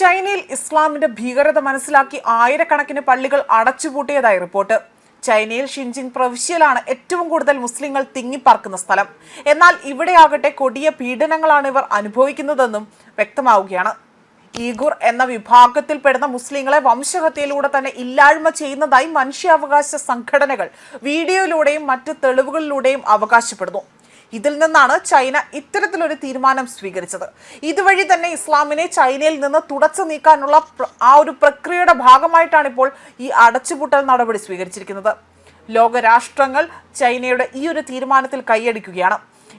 ചൈനയിൽ ഇസ്ലാമിന്റെ ഭീകരത മനസ്സിലാക്കി ആയിരക്കണക്കിന് പള്ളികൾ അടച്ചുപൂട്ടിയതായി റിപ്പോർട്ട്. ചൈനയിൽ ഷിൻജിങ് പ്രവിശ്യയിലാണ് ഏറ്റവും കൂടുതൽ മുസ്ലിങ്ങൾ തിങ്ങിപ്പാർക്കുന്ന സ്ഥലം. എന്നാൽ ഇവിടെയാകട്ടെ കൊടിയ പീഡനങ്ങളാണ് ഇവർ അനുഭവിക്കുന്നതെന്നും വ്യക്തമാവുകയാണ്. ഈഗുർ എന്ന വിഭാഗത്തിൽപ്പെടുന്ന മുസ്ലിങ്ങളെ വംശഹത്യയിലൂടെ തന്നെ ഇല്ലായ്മ ചെയ്യുന്നതായി മനുഷ്യാവകാശ സംഘടനകൾ വീഡിയോയിലൂടെയും മറ്റ് തെളിവുകളിലൂടെയും അവകാശപ്പെടുന്നു. ഇതിൽ നിന്നാണ് ചൈന ഇത്തരത്തിലൊരു തീരുമാനം സ്വീകരിച്ചത്. ഇതുവഴി തന്നെ ഇസ്ലാമിനെ ചൈനയിൽ നിന്ന് തുടച്ചു നീക്കാനുള്ള ആ ഒരു പ്രക്രിയയുടെ ഭാഗമായിട്ടാണ് ഇപ്പോൾ ഈ അടച്ചുപൂട്ടൽ നടപടി സ്വീകരിച്ചിരിക്കുന്നത്. ലോകരാഷ്ട്രങ്ങൾ ചൈനയുടെ ഈ ഒരു തീരുമാനത്തിൽ കൈയടിക്കുകയാണ്.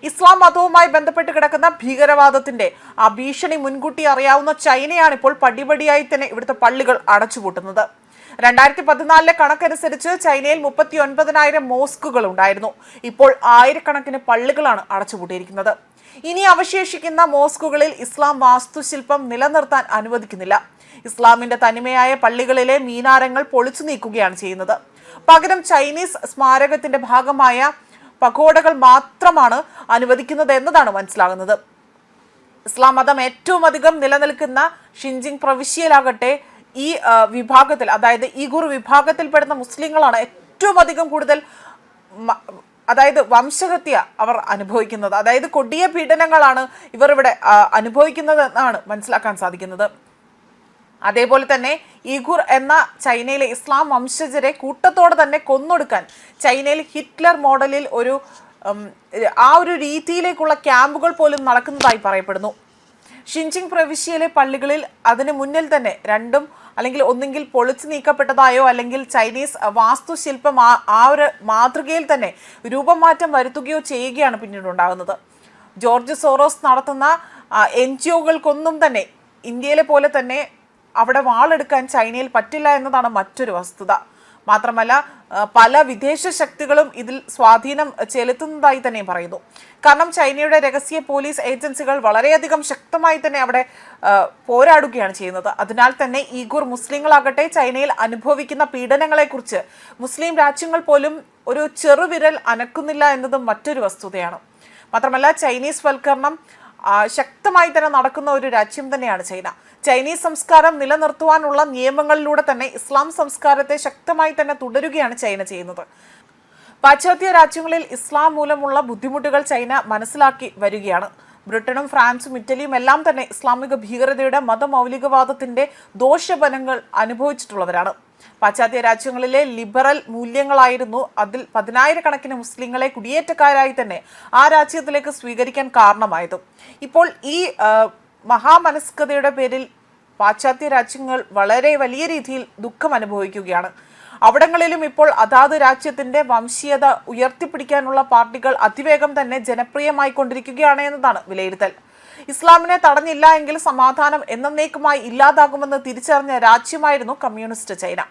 ഇസ്ലാം മതവുമായി ബന്ധപ്പെട്ട് കിടക്കുന്ന ഭീകരവാദത്തിന്റെ ആ ഭീഷണി മുൻകൂട്ടി അറിയാവുന്ന ചൈനയാണ് ഇപ്പോൾ പടിപടിയായി തന്നെ ഇവിടുത്തെ പള്ളികൾ അടച്ചുപൂട്ടുന്നത്. രണ്ടായിരത്തി പതിനാലിലെ കണക്കനുസരിച്ച് ചൈനയിൽ മുപ്പത്തി ഒൻപതിനായിരം മോസ്കുകൾ ഉണ്ടായിരുന്നു. ഇപ്പോൾ ആയിരക്കണക്കിന് പള്ളികളാണ് അടച്ചുപൂട്ടിയിരിക്കുന്നത്. ഇനി അവശേഷിക്കുന്ന മോസ്കുകളിൽ ഇസ്ലാം വാസ്തുശില്പം നിലനിർത്താൻ അനുവദിക്കുന്നില്ല. ഇസ്ലാമിന്റെ തനിമയായ പള്ളികളിലെ മീനാരങ്ങൾ പൊളിച്ചു നീക്കുകയാണ് ചെയ്യുന്നത്. പകരം ചൈനീസ് സ്മാരകത്തിന്റെ ഭാഗമായ പകോടകൾ മാത്രമാണ് അനുവദിക്കുന്നത് എന്നതാണ് മനസ്സിലാകുന്നത്. ഇസ്ലാം മതം ഏറ്റവും അധികം നിലനിൽക്കുന്ന ഷിൻജിങ് പ്രവിശ്യയിലാകട്ടെ ഈ വിഭാഗത്തിൽ അതായത് ഈഗുർ വിഭാഗത്തിൽപ്പെടുന്ന മുസ്ലിങ്ങളാണ് ഏറ്റവും അധികം കൂടുതൽ അതായത് വംശഹത്യ അവർ അനുഭവിക്കുന്നത്. അതായത് കൊടിയ പീഡനങ്ങളാണ് ഇവർ ഇവിടെ അനുഭവിക്കുന്നത് എന്നാണ് മനസ്സിലാക്കാൻ സാധിക്കുന്നത്. അതേപോലെ തന്നെ ഈഗുർ എന്ന ചൈനയിലെ ഇസ്ലാം വംശജരെ കൂട്ടത്തോടെ തന്നെ കൊന്നൊടുക്കാൻ ചൈനയിൽ ഹിറ്റ്ലർ മോഡലിൽ ഒരു ആ ഒരു രീതിയിലേക്കുള്ള ക്യാമ്പുകൾ പോലും നടക്കുന്നതായി പറയപ്പെടുന്നു. ഷിൻജിങ് പ്രവിശ്യയിലെ പള്ളികളിൽ അതിന് മുന്നിൽ തന്നെ രണ്ടും അല്ലെങ്കിൽ ഒന്നെങ്കിൽ പൊളിച്ചു നീക്കപ്പെട്ടതായോ അല്ലെങ്കിൽ ചൈനീസ് വാസ്തുശില്പം ആ ഒരു മാതൃകയിൽ തന്നെ രൂപം മാറ്റം വരുത്തുകയോ ചെയ്യുകയാണ് പിന്നീട് ഉണ്ടാകുന്നത്. ജോർജ് സോറോസ് നടത്തുന്ന എൻ ജി ഒകൾക്കൊന്നും തന്നെ ഇന്ത്യയിലെ പോലെ തന്നെ അവിടെ വാളെടുക്കാൻ ചൈനയിൽ പറ്റില്ല എന്നതാണ് മറ്റൊരു വസ്തുത. മാത്രമല്ല പല വിദേശ ശക്തികളും ഇതിൽ സ്വാധീനം ചെലുത്തുന്നതായി തന്നെ പറയുന്നു. കാരണം ചൈനയുടെ രഹസ്യ പോലീസ് ഏജൻസികൾ വളരെയധികം ശക്തമായി തന്നെ അവിടെ പോരാടുകയാണ് ചെയ്യുന്നത്. അതിനാൽ തന്നെ ഈഗുർ മുസ്ലിങ്ങളാകട്ടെ ചൈനയിൽ അനുഭവിക്കുന്ന പീഡനങ്ങളെക്കുറിച്ച് മുസ്ലിം രാജ്യങ്ങൾ പോലും ഒരു ചെറുവിരൽ അനക്കുന്നില്ല എന്നതും മറ്റൊരു വസ്തുതയാണ്. മാത്രമല്ല ചൈനീസ് വൽക്കരണം ശക്തമായി തന്നെ നടക്കുന്ന ഒരു രാജ്യം തന്നെയാണ് ചൈന. ചൈനീസ് സംസ്കാരം നിലനിർത്തുവാനുള്ള നിയമങ്ങളിലൂടെ തന്നെ ഇസ്ലാം സംസ്കാരത്തെ ശക്തമായി തന്നെ തുടരുകയാണ് ചൈന ചെയ്യുന്നത്. പാശ്ചാത്യ രാജ്യങ്ങളിൽ ഇസ്ലാം മൂലമുള്ള ബുദ്ധിമുട്ടുകൾ ചൈന മനസ്സിലാക്കി വരികയാണ്. ബ്രിട്ടനും ഫ്രാൻസും ഇറ്റലിയും എല്ലാം തന്നെ ഇസ്ലാമിക ഭീകരതയുടെ മതമൗലികവാദത്തിന്റെ ദോഷഫലങ്ങൾ അനുഭവിച്ചിട്ടുള്ളവരാണ്. പാശ്ചാത്യ രാജ്യങ്ങളിലെ ലിബറൽ മൂല്യങ്ങളായിരുന്നു അതിൽ പതിനായിരക്കണക്കിന് മുസ്ലിങ്ങളെ കുടിയേറ്റക്കാരായി തന്നെ ആ രാജ്യത്തിലേക്ക് സ്വീകരിക്കാൻ കാരണമായതും. ഇപ്പോൾ ഈ മഹാമനസ്കതയുടെ പേരിൽ പാശ്ചാത്യ രാജ്യങ്ങൾ വളരെ വലിയ രീതിയിൽ ദുഃഖം അനുഭവിക്കുകയാണ് അവിടങ്ങളിലും ഇപ്പോൾ അതാത് രാജ്യത്തിന്റെ വംശീയത ഉയർത്തിപ്പിടിക്കാനുള്ള പാർട്ടികൾ അതിവേഗം തന്നെ ജനപ്രിയമായി കൊണ്ടിരിക്കുകയാണ് എന്നതാണ് വിലയിരുത്തൽ. ഇസ്ലാമിനെ തടഞ്ഞില്ല എങ്കിൽ സമാധാനം എന്നേക്കുമായി ഇല്ലാതാകുമെന്ന് തിരിച്ചറിഞ്ഞ രാജ്യമായിരുന്നു കമ്മ്യൂണിസ്റ്റ് ചൈന.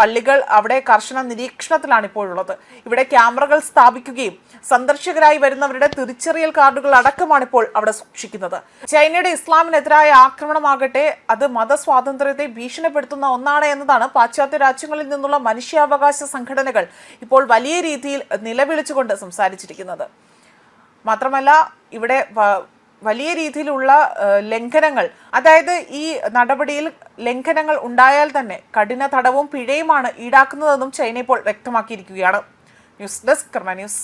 പള്ളികൾ അവിടെ കർശന നിരീക്ഷണത്തിലാണ് ഇപ്പോഴുള്ളത്. ഇവിടെ ക്യാമറകൾ സ്ഥാപിക്കുകയും സന്ദർശകരായി വരുന്നവരുടെ തിരിച്ചറിയൽ കാർഡുകൾ അടക്കമാണ് ഇപ്പോൾ അവിടെ സൂക്ഷിക്കുന്നത്. ചൈനയുടെ ഇസ്ലാമിനെതിരായ ആക്രമണമാകട്ടെ അത് മതസ്വാതന്ത്ര്യത്തെ ഭീഷണിപ്പെടുത്തുന്ന ഒന്നാണ് എന്നതാണ് പാശ്ചാത്യ രാജ്യങ്ങളിൽ നിന്നുള്ള മനുഷ്യാവകാശ സംഘടനകൾ ഇപ്പോൾ വലിയ രീതിയിൽ നിലവിളിച്ചുകൊണ്ട് സംസാരിച്ചിരിക്കുന്നത്. മാത്രമല്ല ഇവിടെ വലിയ രീതിയിലുള്ള ലംഘനങ്ങൾ. അതായത് ഈ നടപടിയിൽ ലംഘനങ്ങൾ ഉണ്ടായാൽ തന്നെ കഠിന തടവും പിഴയുമാണ് ഈടാക്കുന്നതെന്നും ചൈന ഇപ്പോൾ വ്യക്തമാക്കിയിരിക്കുകയാണ്. News desk Karma news.